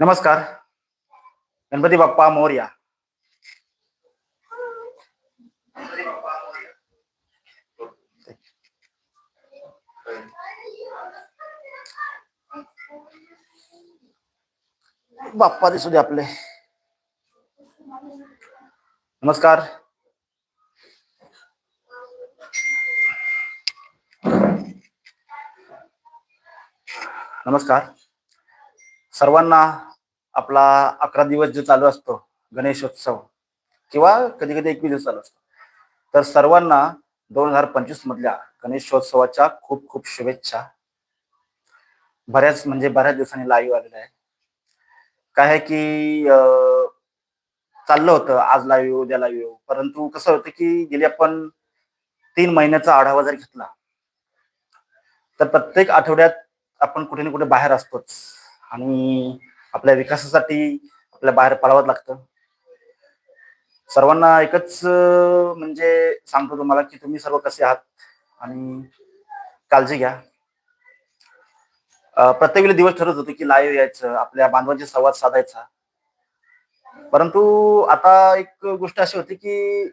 नमस्कार. गणपती बाप्पा मोर्या. बाप्पा दिसू दे आपले. नमस्कार. नमस्कार. सर्वांना आपला अकरा दिवस जो चालू असतो गणेशोत्सव किंवा कधी कधी एकवीस दिवस चालू असतो. तर सर्वांना दोन हजार पंचवीस मधल्या गणेशोत्सवाच्या खूप खूप शुभेच्छा. बऱ्याच म्हणजे बऱ्याच दिवसांनी लाईव्ह आलेलं आहे. काय आहे की अं, चाललं होतं आज लाईव्ह येऊ उद्या लाईव्ह येऊ परंतु कसं होतं की गेली आपण तीन महिन्याचा आढावा जर घेतला तर प्रत्येक आठवड्यात आपण कुठे ना कुठे बाहेर असतोच. आणि आपल्या विकासासाठी आपल्या बाहेर पडावं लागतं. सर्वांना एकच म्हणजे सांगतो तुम्हाला की तुम्ही सर्व कसे आहात आणि काळजी घ्या. प्रत्येक वेळी दिवस ठरत होते की लाईव्ह यायचं आपल्या बांधवांशी संवाद साधायचा. परंतु आता एक गोष्ट अशी होती की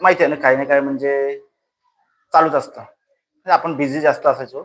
माहिती आहे ना काही ना काही म्हणजे चालूच असतं. आपण बिझी जास्त असायचो.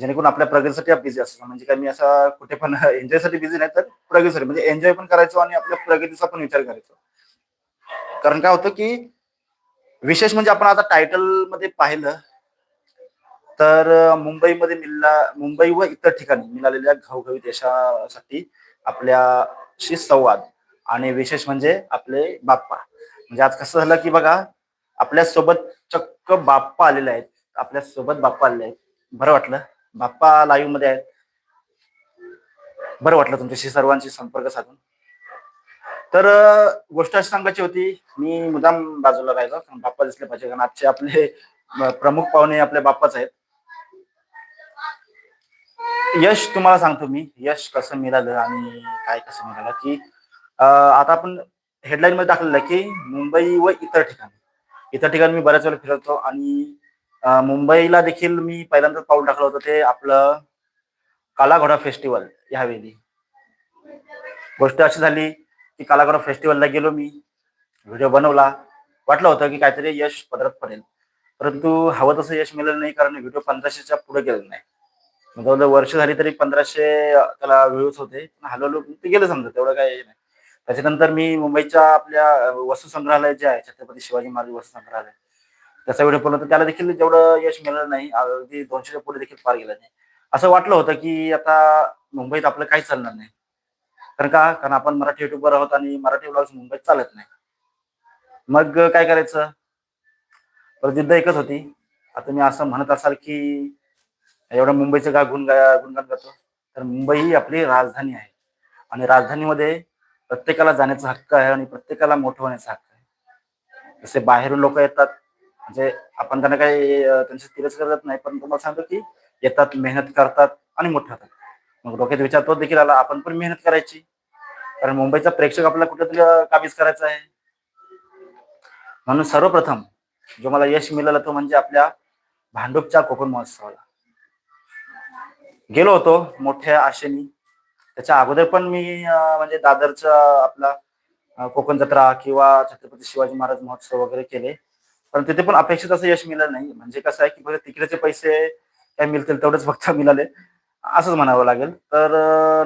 जेणेकरून आपल्या प्रगतीसाठी बिझी असतो. म्हणजे काय मी असा कुठे पण एन्जॉयसाठी बिझी नाही तर प्रगतीसाठी. म्हणजे एन्जॉय पण करायचो आणि आपल्या प्रगतीचा पण विचार करायचो. कारण काय होतं की विशेष म्हणजे आपण आता टायटलमध्ये पाहिलं तर मुंबईमध्ये मिळला मुंबई व इतर ठिकाणी मिळालेल्या घवघवीत यशासाठी आपल्याशी संवाद आणि विशेष म्हणजे आपले बाप्पा. म्हणजे आज कसं झालं की बघा आपल्यासोबत चक्क बाप्पा आलेले आहेत. आपल्यासोबत बाप्पा आलेले आहेत. बरं वाटलं? बाप्पा लाईव्हमध्ये आहेत. बरं वाटलं तुमच्याशी सर्वांशी संपर्क साधून. तर गोष्ट अशी सांगायची होती मी मुदाम बाजूला राहिलो कारण बाप्पा दिसले पाहिजे कारण आजचे आपले प्रमुख पाहुणे आपले बाप्पाच आहेत. यश तुम्हाला सांगतो मी यश कसं मिळालं आणि काय कसं मिळालं की आता आपण हेडलाईन मध्ये टाकलेलं की मुंबई व इतर ठिकाणी. इतर ठिकाणी मी बऱ्याच वेळा फिरवतो आणि मुंबईला देखील मी पहिल्यांदाच पाऊल टाकलं होतं ते आपलं कालाघोडा फेस्टिवल ह्यावेळी गोष्ट अशी झाली की कालाघोडा फेस्टिवलला गेलो मी व्हिडिओ बनवला. वाटलं होतं की काहीतरी यश पदरात पडेल. परंतु हवं तसं यश मिळालं नाही कारण व्हिडिओ पंधराशेच्या पुढे गेलेला नाही. जवळजवळ वर्ष झाली तरी पंधराशे त्याला व्ह्यूज होते. पण हळूहळू ते गेलं समजा तेवढं काय हे नाही. त्याच्यानंतर मी मुंबईच्या आपल्या वस्तुसंग्रहालय जे आहे छत्रपती शिवाजी महाराज वस्तुसंग्रहालय त्याचा व्हिडिओ तर त्याला देखील जेवढं यश मिळालं नाही अगदी दोनशेच्या पुढे देखील पार गेलं नाही. असं वाटलं होतं की आता मुंबईत आपलं काही चालणार नाही. कारण का? कारण आपण मराठी युट्यूबवर आहोत आणि मराठी ब्लॉग्स मुंबईत चालत नाही. मग काय करायचं? तर जिद्द एकच होती. आता मी असं म्हणत असाल की एवढं मुंबईचं का गुण गुणगान करतो तर मुंबई ही आपली राजधानी आहे. आणि राजधानीमध्ये प्रत्येकाला जाण्याचा हक्क आहे आणि प्रत्येकाला मोठं होण्याचा हक्क आहे. जसे बाहेरून लोक येतात म्हणजे आपण त्यांना काही अं, त्यांची तिरस्कार करत नाही पण तुम्हाला सांगतो की येतात मेहनत करतात आणि मोठे होतात. मग डोक्यात विचार तो देखील आला आपण पण मेहनत करायची. कारण मुंबईचा प्रेक्षक आपल्याला कुठेतरी काबीज करायचा आहे. म्हणून सर्वप्रथम जो मला यश मिळालं तो म्हणजे आपल्या भांडूपच्या कोकण महोत्सवाला. गेलो होतो मोठ्या आशेनी. त्याच्या अगोदर पण मी म्हणजे दादरचा आपला कोकण जत्रा किंवा छत्रपती शिवाजी महाराज महोत्सव वगैरे केले. पण तिथे पण अपेक्षित असं यश मिळालं नाही. म्हणजे कसं आहे की फक्त तिकडेचे पैसे काय मिळतील तेवढेच फक्त मिळाले. असंच म्हणावं लागेल. तर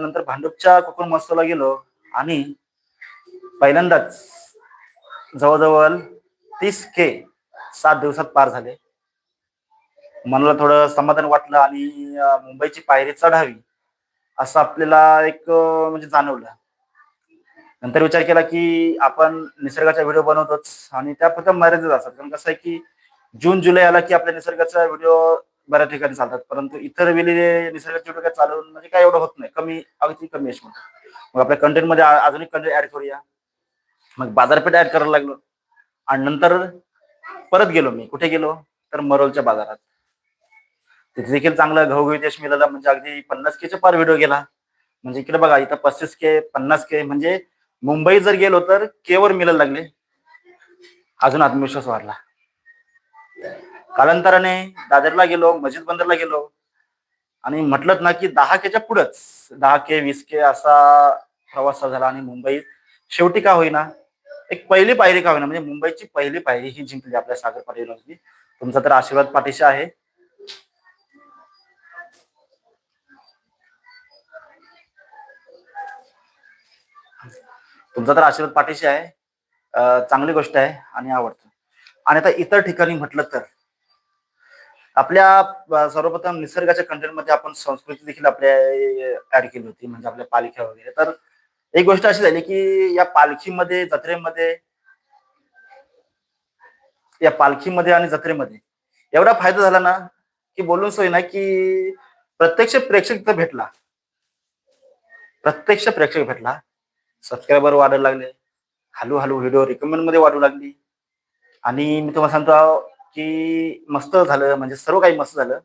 नंतर भांडूपच्या कोकण महोत्सवाला गेलो आणि पहिल्यांदाच जवळजवळ तीस के सात दिवसात पार झाले. मनाला थोडं समाधान वाटलं आणि मुंबईची पायरी चढावी असं आपल्याला एक म्हणजे जाणवलं. नंतर विचार केला की आपण निसर्गाचा व्हिडिओ बनवतोच आणि त्या फक्त मर्यादित असतात. कारण कसं आहे की जून जुलै आला की आपल्या निसर्गाचा व्हिडिओ बऱ्याच ठिकाणी चालतात. परंतु इतर वेळी निसर्गाचे व्हिडिओ काय चालवून म्हणजे काय एवढं होत नाही. कमी अगदी कमी अशी मग आपल्या कंटेंटमध्ये अजून एक कंटेंट ऍड करूया. मग बाजारपेठ ऍड करायला लागलो. आणि नंतर परत गेलो मी. कुठे गेलो? तर मरोलच्या बाजारात. तिथे देखील चांगलं घवघवीत यश मिळाला. म्हणजे अगदी पन्नास केच्या पार व्हिडिओ गेला. म्हणजे इकडे बघा इथं पस्तीस के पन्नास के म्हणजे मुंबई जर गेलो तर केवर मिळायला लागले? अजून आत्मविश्वास वाढला. कालांतराने दादरला गेलो मस्जिद बंदरला गेलो. आणि म्हटलं ना की दहा केच्या पुढंच दहा के वीस के असा प्रवास झाला आणि मुंबई शेवटी का होईना एक पहिली पायरी का होईना म्हणजे मुंबईची पहिली पायरी ही जिंकली आपल्या सागर पाटील युनिव्हर्सिटी तुमचा तर आशीर्वाद पाठीशी आहे. तुमचा तर आशीर्वाद पाठीशी आहे. चांगली गोष्ट आहे आणि आवडतं. आणि आता इतर ठिकाणी म्हटलं तर आपल्या सर्वप्रथम निसर्गाच्या कंटेंटमध्ये आपण संस्कृती देखील आपल्या ऍड केली होती म्हणजे आपल्या पालख्या वगैरे. तर एक गोष्ट अशी झाली की या पालखीमध्ये जत्रेमध्ये या पालखीमध्ये आणि जत्रेमध्ये एवढा फायदा झाला ना की बोलून सोय ना की प्रत्यक्ष प्रेक्षक तर भेटला. प्रत्यक्ष प्रेक्षक भेटला. सबस्क्रायबर वाढायला लागले. हळू हळू व्हिडिओ रिकमेंडमध्ये वाढू लागली. आणि मी तुम्हाला सांगतो की मस्त झालं म्हणजे सर्व काही मस्त झालं.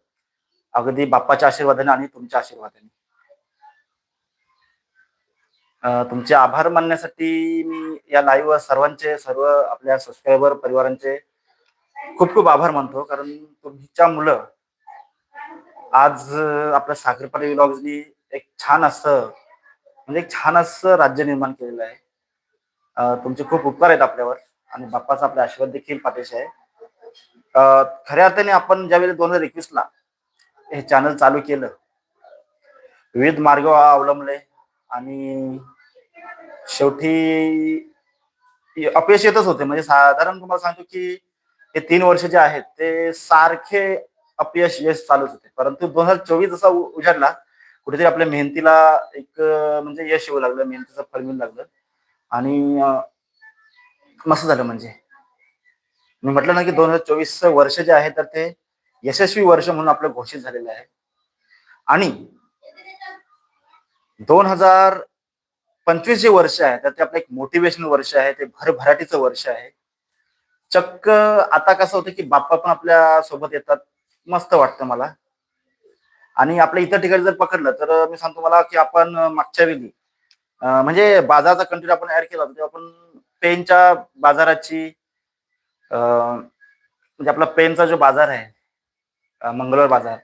अगदी बाप्पाच्या आशीर्वादाने आणि तुमच्या आशीर्वादाने. तुमचे आभार मानण्यासाठी मी या लाईव्ह सर्वांचे सर्व आपल्या सबस्क्रायबर परिवारांचे खूप खूप आभार मानतो. कारण तुमच्या मुलं आज आपल्या साखरपाडी व्लॉग्सनी एक छान असं म्हणजे एक छान असं राज्य निर्माण केलेलं आहे. तुमचे खूप उपकार आहेत आपल्यावर आणि बाप्पाचा आपला आशीर्वाद देखील पाठीशी आहे. खऱ्या अर्थाने आपण ज्यावेळी दोन हजार एकवीस ला हे चॅनल चालू केलं विविध मार्ग अवलंबले आणि शेवटी अपयश येतच होते. म्हणजे साधारण तुम्हाला सांगतो की हे तीन वर्ष जे आहेत ते सारखे अपयश यश चालूच होते. परंतु दोन हजार चोवीस जसा उजाडला कुठेतरी आपल्या मेहनतीला एक म्हणजे यश येऊ लागलं मेहनतीचं फळ मिळू लागलं. आणि मस्त झालं म्हणजे. मी म्हटलं ना की दोन हजार चोवीस वर्ष जे आहे तर ते यशस्वी वर्ष म्हणून आपलं घोषित झालेलं आहे. आणि दोन हजार पंचवीस जे वर्ष आहे तर ते आपलं एक मोटिवेशनल वर्ष आहे ते भरभराटीचं वर्ष आहे. चक्क आता कसं होतं की बाप्पा पण आपल्यासोबत येतात मस्त वाटतं मला. आणि आपल्या इतर ठिकाणी जर पकडलं तर मी सांगतो मला की आपण मागच्या वेळी म्हणजे बाजाराचा कंटेंट आपण ऍड केला होता आपण पेनच्या बाजाराची अं, म्हणजे आपला पेनचा जो बाजार आहे मंगळवार बाजार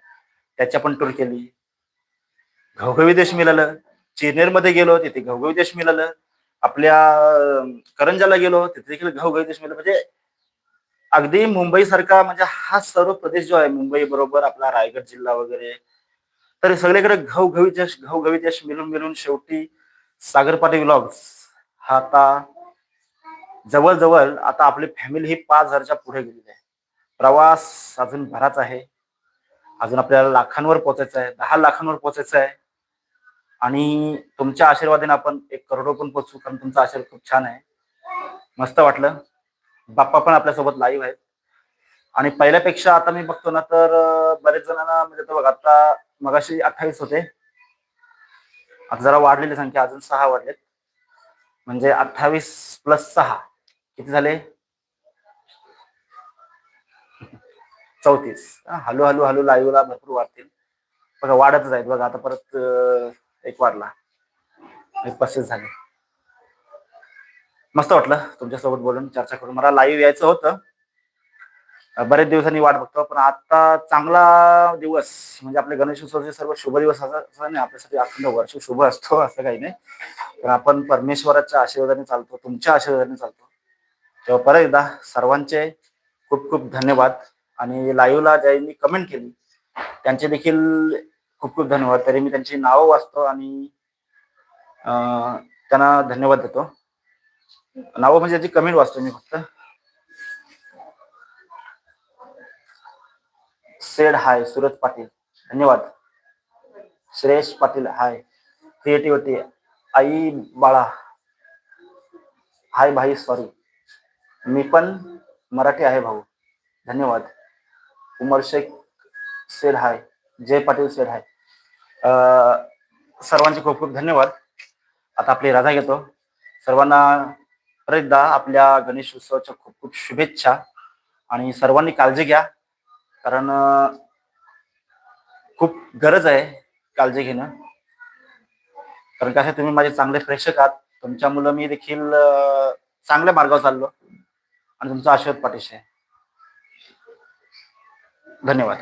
त्याची आपण टूर केली. घवघवी देश मिळालं चिरनेरमध्ये गेलो तिथे घवघवी देश मिळालं आपल्या करंजाला गेलो तिथे देखील घवघवी देश मिळालं. म्हणजे अगदी मुंबई सारखा म्हणजे हा सर्व प्रदेश जो आहे मुंबई बरोबर आपला रायगड जिल्हा वगैरे तर सगळीकडे घवघवी देश घवघवी देश मिळून मिळून शेवटी सागरपाटी व्लॉग्स हा आता जवळजवळ आता आपली फॅमिली ही पाच हजारच्या पुढे गेलेली आहे. प्रवास अजून बराच आहे. अजून आपल्याला लाखांवर पोचायचा आहे दहा लाखांवर पोचायचं आहे. आणि तुमच्या आशीर्वादाने आपण एक करोडो पण पोचू कारण तुमचा आशीर्वाद खूप छान आहे. मस्त वाटलं. बाप्पा पण आपल्यासोबत लाईव्ह आहेत. आणि पहिल्यापेक्षा आता मी बघतो ना तर बरेच जणांना म्हणजे तो बघ आता मगाशी अठ्ठावीस होते. आता जरा वाढलेली संख्या अजून सहा वाढलेत. म्हणजे अठ्ठावीस प्लस सहा किती झाले? चौतीस. हळूहळू हळू हळू हळू लाईव्हला भरपूर वाढतील. बघा वाढतच आहेत. बघा आता परत एक वाढला. एक पस्तीस झाले. मस्त वाटलं तुमच्यासोबत बोलून चर्चा करून. मला लाईव्ह यायचं होतं. बरेच दिवसांनी वाट बघतो पण आता चांगला दिवस म्हणजे आपले गणेश उत्सवचे सर्व शुभ दिवस असं नाही आपल्यासाठी अखंड वर्ष शुभ असतो असं काही नाही. तर आपण परमेश्वराच्या आशीर्वादाने चालतो तुमच्या आशीर्वादाने चालतो. तेव्हा परत एकदा सर्वांचे खूप खूप धन्यवाद. आणि लाईव्हला ज्यांनी कमेंट केली त्यांचे देखील खूप खूप धन्यवाद. तरी मी त्यांची नावं वाचतो आणि त्यांना धन्यवाद देतो. नावं म्हणजे त्याची कमेंट वाचतो मी फक्त. Said hi Suraj Patil. धन्यवाद. श्रेयश पाटील हाय. क्रिएटिव्हिटी. आई बाळा. हाय भाई सॉरी मी पण मराठी आहे भाऊ. धन्यवाद. Umar Shaikh said hi. Jai Patil said hi. सर्वांचे खूप खूप धन्यवाद. आता आपली राजा घेतो. सर्वांना परत एकदा आपल्या गणेश उत्सवाच्या खूप खूप शुभेच्छा. आणि सर्वांनी काळजी घ्या. कारण खूप गरज आहे काळजी घेणं. कारण कसं तुम्ही माझे चांगले प्रेक्षक आहात. तुमच्या मुलं मी देखील चांगल्या मार्गावर चाललो. आणि तुमचा आशीर्वाद पाठीशी आहे. धन्यवाद.